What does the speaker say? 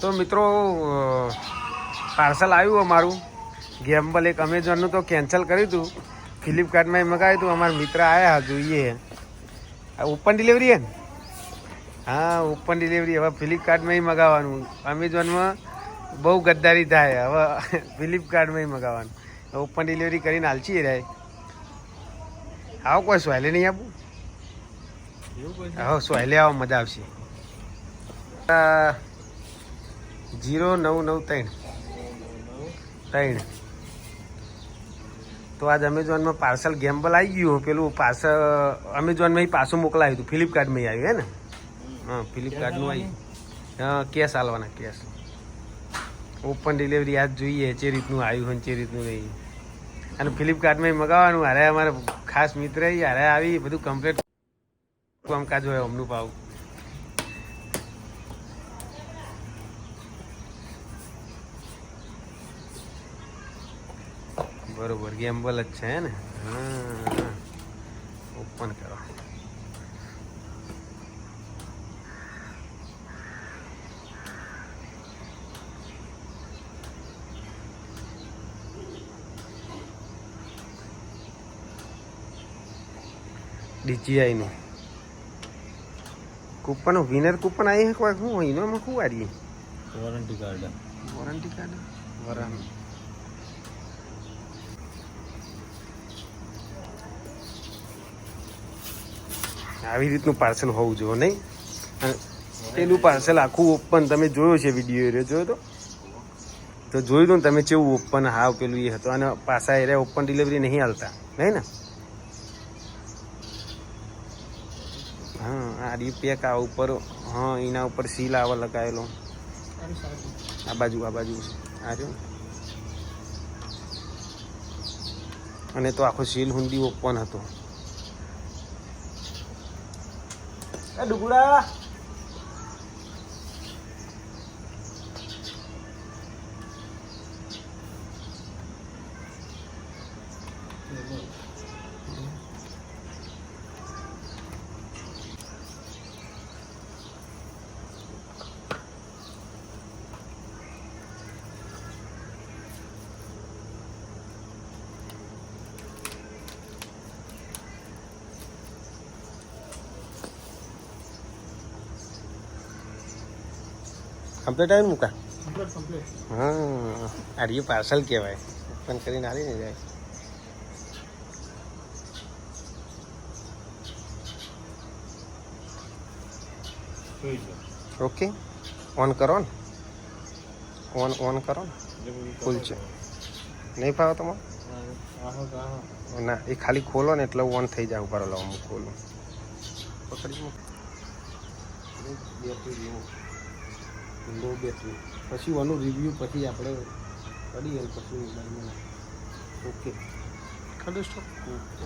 તો મિત્રો પાર્સલ આવ્યું અમારું. ગેમ્બલ એક અમેઝોનનું તો કેન્સલ કર્યું હતું. ફ્લિપકાર્ટમાં મગાવ્યું હતું. અમારા મિત્ર આવ્યા જોઈએ ઓપન ડિલિવરી હે ને? હા ઓપન ડિલિવરી હવે ફ્લિપકાર્ટમાં મગાવવાનું. અમેઝોનમાં બહુ ગદ્દારી થાય. હવે ફ્લિપકાર્ટમાં મગાવવાનું. ઓપન ડિલિવરી કરીને હાલચી રહે આવો કોઈ સોયલે નહીં આપું? હા સોયલે આવો મજા આવશે. જીરો નવ નવ ત્રણ. ત્રણ. તો આજ અમેઝોનમાં પાર્સલ ગેમ્બલ આવી ગયું પેલું પાર્સલ અમેઝોનમાં પાછું મોકલાયું હતું. ફ્લિપકાર્ટમાં આવ્યું, હે ને? હા ફ્લિપકાર્ટનું આવ્યું હા કેશ આલવાના કેશ ઓપન ડિલિવરી આજ જોઈએ જે રીતનું આવ્યું હોય જે રીતનું નહીં. અને ફ્લિપકાર્ટમાં મગાવવાનું. હારે અમારે ખાસ મિત્ર અરે, આવી બધું કમ્પ્લેટ કામકાજ હોય, અમનું પાવ બરોબર ગેમ્બલ જ છે ને? હા. ઓપન કરો. DJI નું કૂપન વિનર કૂપન આવી હે કોઈ શું હોય એમાં શું વારીએ વોરંટી કાર્ડ વોરંટી કાર્ડ વરાણ આવી રીતનું પાર્સલ હોવું જોઈએ નહીં? અને પેલું પાર્સલ આખું ઓપન તમે જોયો છે વીડિયો એ જોયો તો? તો જોયું હતું ને તમે કેવું ઓપન હાવ પેલું એ હતું. અને પાછા એ ઓપન ડિલિવરી નહીં હાલતા, નહીં ને? હા, આ રીપેક આ ઉપર, હા, એના ઉપર સીલ આવા લગાવેલો. આ બાજુ આ બાજુ. આ રહ્યો. અને તો આખો સીલ હુંડી ઓપન હતો. એ ડુગડા કમ્પ્લીટ આવ્યું મૂકા. હા આ રહ્યું પાર્સલ કહેવાય. ઓપન કરીને આવીને જાય. ઓકે ઓન કરો ને. ઓન ઓન કરો ને. ફૂલ છે. નહીં ફાવે તમારે? આહો ના એ ખાલી ખોલો ને એટલે ઓન થઈ જાય. ઉપર લાવો હું ખોલું પકડી મૂક. લો બેટરી પછી ઓનું રિવ્યૂ પછી આપણે કરીએ પછી પછી ઓકે ખાલી સ્ટોક